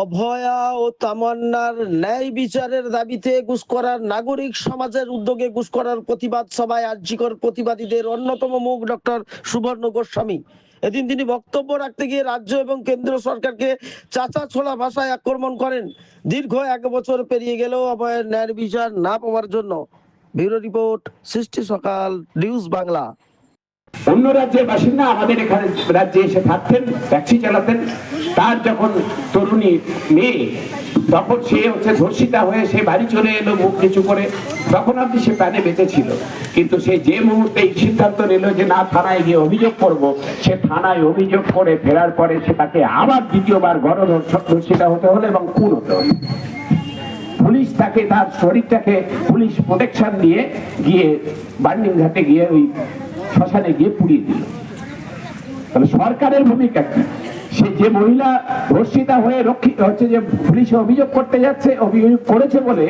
অভয়া ও তামান্নার ন্যায় বিচারের দাবিতে গুসকরার নাগরিক সমাজের উদ্যোগে গুসকরার প্রতিবাদ সভায় আর্যিকর প্রতিবাদীদের অন্যতম মুখ ডক্টর সুবর্ণ গোস্বামী। এদিন তিনি বক্তব্য রাখতে গিয়ে রাজ্য এবং কেন্দ্র সরকারকে চাচা ছোলা ভাষায় আক্রমণ করেন। দীর্ঘ এক বছর পেরিয়ে গেলেও অভয়ের ন্যায় বিচার না পাওয়ার জন্য। ব্যুরো রিপোর্ট সৃষ্টি সকাল, নিউজ বাংলা। অন্য রাজ্যের বাসিন্দা আমাদের এখানে রাজ্যে এসে থাকতেন ট্যাক্সি চালাতেন। তার যখন তরুণী মেয়ে, তখন সে হচ্ছে ধর্ষিতা হয়ে সে বাড়ি চলে এলো মুখ নিচু করে। তখন অব্দি সে প্যানে বেঁচে ছিল কিন্তু সে যে মুহূর্তে এই সিদ্ধান্ত নিল যে না, থানায় গিয়ে অভিযোগ করব, সে থানায় অভিযোগ করে ফেরার পরে সে তাকে আবার দ্বিতীয়বার গণধর্ষিতা হতে হলো এবং খুন হতে হলো। পুলিশ তাকে, তার শরীরটাকে পুলিশ প্রোটেকশন দিয়ে গিয়ে বার্নিং ঘাটে গিয়ে ওই শ্মশানে গিয়ে পুড়িয়ে দিল। তাহলে সরকারের ভূমিকা কি? সে যে মহিলা ধর্ষিতা হয়ে রক্ষিত হচ্ছে যে পুলিশে অভিযোগ করতে যাচ্ছে অভিযোগ করেছে বলে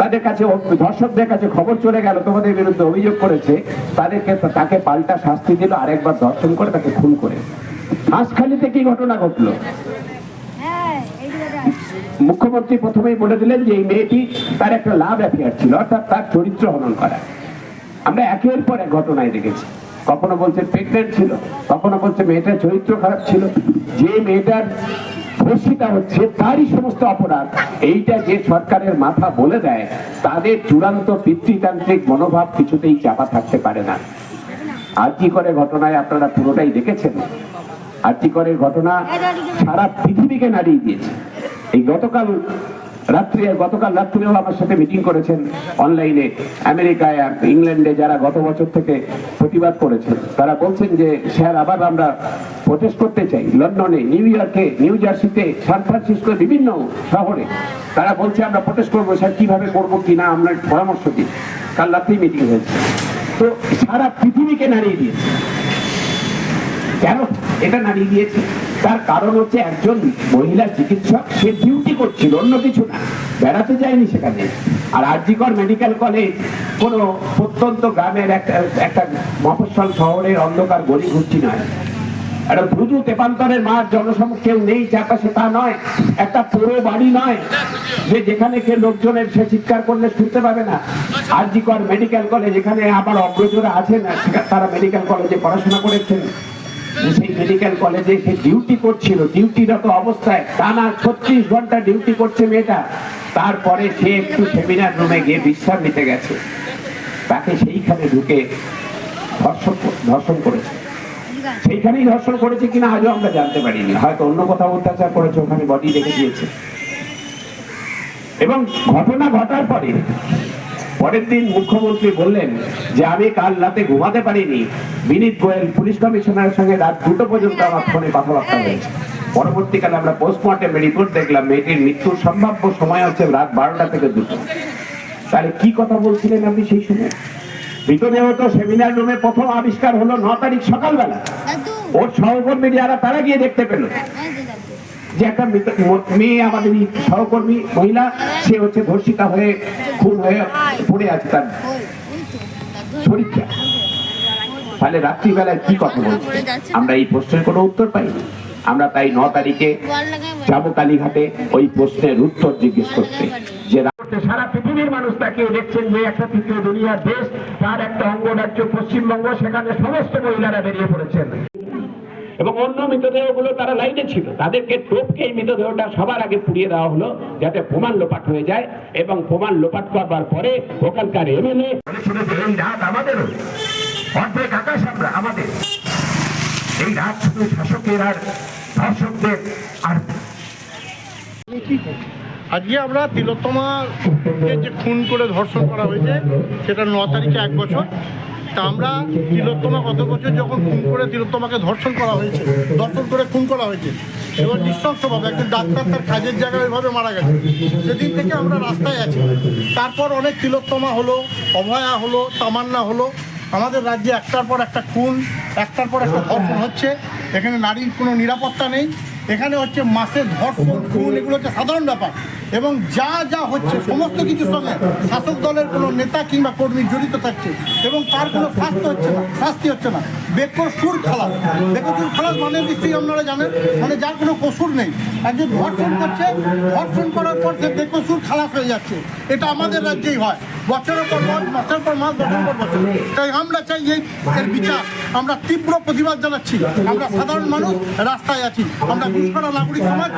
তাদের কাছে ধর্ষকদের কাছে খবর চলে গেল তোমাদের বিরুদ্ধে অভিযোগ করেছে তাদেরকে তাকে পাল্টা শাস্তি দিল আরেকবার ধর্ষণ করে তাকে খুন করে। হাঁসখালিতে কি ঘটনা ঘটলো? মুখ্যমন্ত্রী প্রথমেই বলে দিলেন যে এই মেয়েটি তার একটা লাভ অ্যাফেয়ার ছিল অর্থাৎ তার চরিত্র হনন করা। আমরা একের পর এক ঘটনায় দেখেছি। কখনো বলছে প্রেগনেন্ট ছিল, কখনো বলছে মেয়েটার চরিত্র খারাপ ছিল। যে মেয়েটার ধর্ষিতা হচ্ছে, তারই সমস্ত অপরাধ। এইটা যে সরকারের মাথা বলে দেয়, তাদের চূড়ান্ত পিতৃতান্ত্রিক মনোভাব কিছুতেই চাপা থাকতে পারে না। আর কি করে ঘটনায় আপনারা পুরোটাই দেখেছেন? আর্টিকরের ঘটনা সারা পৃথিবীকে নাড়িয়ে দিয়েছে। এই গতকাল রাত্রি গতকাল রাত্রিও আমার সাথে মিটিং করেছেন অনলাইনে। আমেরিকায় আর ইংল্যান্ডে যারা গত বছর থেকে প্রতিবাদ করেছেন তারা বলছেন যে, স্যার, আবার আমরা প্রটেস্ট করতে চাই। লন্ডনে, নিউ ইয়র্কে, নিউ জার্সিতে, সান ফ্রান্সিসকো বিভিন্ন শহরে। তারা বলছে, আমরা প্রোটেস্ট করব, স্যার, কীভাবে করব, কি না, আমরা পরামর্শ দিই। কাল রাত্রেই মিটিং হয়েছে। তো সারা পৃথিবীকে নাড়িয়ে দিয়েছে। কেন এটা নাড়িয়ে দিয়েছে। তার কারণ হচ্ছে একজন মহিলা চিকিৎসক, সে ডিউটি করছিল, অন্য কিছু না। বেড়াতে যায়নি সেখানে। আর আরজিকর মেডিকেল কলেজ কোনো প্রত্যন্ত গ্রামের একটা একটা মফস্বল শহরের অন্ধকার গলি ঘুরছি নয়। একটা দ্রুত তেপান্তরের কেউ নেই চারপাশে তা নয়। একটা পুরো বাড়ি নয়, যে যেখানে কে লোকজনের, সে চিৎকার করলে শুনতে পাবে না। আরজিকর মেডিকেল কলেজ এখানে আবার অগ্রজরা আছেন তারা মেডিকেল কলেজে পড়াশোনা করেছেন। সেই মেডিকেল কলেজে সে ডিউটি করছিল। ডিউটিরত অবস্থায় টানা ছত্রিশ ঘণ্টা ডিউটি করছে মেয়েটা। তারপরে সে একটু সেমিনার রুমে গিয়ে বিশ্রাম নিতে গেছে। তাকে সেইখানে ঢুকে ধর্ষণ ধর্ষণ করেছে। সেইখানেই ধর্ষণ করেছে কিনা আজও আমরা জানতে পারিনি। হয়তো অন্য কোথাও অত্যাচার করেছে, ওখানে বডি রেখে দিয়েছে। এবং ঘটনা ঘটার পরে পরের দিন মুখ্যমন্ত্রী বললেন যে আমি কাল রাতে ঘুমাতে পারিনি। বিনীত গোয়েল, পুলিশ কমিশনারের সঙ্গে রাত দুটো পর্যন্ত আমার ফোনে কথাবার্তা হয়েছে। পরবর্তীকালে আমরা পোস্টমর্টেম রিপোর্ট দেখলাম, মেয়েটির মৃত্যুর সম্ভাব্য সময় হচ্ছে রাত বারোটা থেকে দুটো। তাহলে কি কথা বলছিলেন আপনি সেই সময়? মৃতদেহ তো সেমিনার রুমে প্রথম আবিষ্কার হলো ন তারিখ সকালবেলা। ওর সহকর্মী যারা তারা গিয়ে দেখতে পেল। যে একটা মেয়ে আমাদের সহকর্মী মহিলা, সে হচ্ছে ধর্ষিতা হয়ে, খুন হয়ে পড়ে আছে তার তাহলে রাত্রিবেলায় কি কথা বলছে আমরা এই প্রশ্নের কোনো উত্তর পাইনি। আমরা তাই ন তারিখে যাব কালীঘাটে ওই প্রশ্নের উত্তর জিজ্ঞেস করতে। যে সারা পৃথিবীর মানুষ তাকে দেখছেন যে একটা তৃতীয় দুনিয়ার দেশ, তার একটা অঙ্গরাজ্য, পশ্চিমবঙ্গ, সেখানে সমস্ত মহিলারা বেরিয়ে পড়েছেন। এবং অন্য মৃতদেহগুলো তারা লাইনে ছিল। তাদেরকে টোপকে এই মৃতদেহটা সবার আগে পুড়িয়ে দেওয়া হলো যাতে প্রমাণ লোপাট হয়ে যায় এবং প্রমাণ লোপাট করবার পরে ওখানকার এমএলএ এই রাত আমাদেরও। অর্ধেক আকাশ আমরা আমাদের। এই রাত শুধু শাসকের আর ধর্ষকদের আর আজকে আমরা তিলোত্তমাকে যে খুন করে ধর্ষণ করা হয়েছে সেটা ন তারিখে এক বছর। তা আমরা তিলোত্তমা গত বছর যখন খুন করে তিলোত্তমাকে ধর্ষণ করা হয়েছে ধর্ষণ করে খুন করা হয়েছে, এবার নৃশংসভাবে একজন ডাক্তার তার কাজের জায়গায় ওইভাবে মারা গেছে। সেদিন থেকে আমরা রাস্তায় আছি। তারপর অনেক তিলোত্তমা হলো, অভয়া হলো, তামান্না হলো। আমাদের রাজ্যে একটার পর একটা খুন, একটার পর একটা ধর্ষণ হচ্ছে। এখানে নারীর কোনো নিরাপত্তা নেই। এখানে হচ্ছে মাসে ধর্ষণ, খুন, এগুলো হচ্ছে সাধারণ ব্যাপার। এবং যা যা হচ্ছে, সমস্ত কিছুর সঙ্গে শাসক দলের কোনো নেতা কিংবা কর্মী জড়িত থাকছে এবং তার কোনো শাস্তি হচ্ছে না, শাস্তি হচ্ছে না। বেকসুর খালাস। বেকসুর খালাস মানে নিশ্চয়ই আপনারা জানেন মানে যার কোনো কসুর নেই। একজন ধর্ষণ করছে, ধর্ষণ করার পর সে বেকসুর খালাস হয়ে যাচ্ছে। এটা আমাদের রাজ্যেই হয়। বছরের পর মাস বছর পর মাস বছর পর বছর। তাই আমরা চাই এই এর বিচার। আমরা তীব্র প্রতিবাদ জানাচ্ছি। আমরা সাধারণ মানুষ রাস্তায় আছি। আমরা করা নাগরিক সমাজ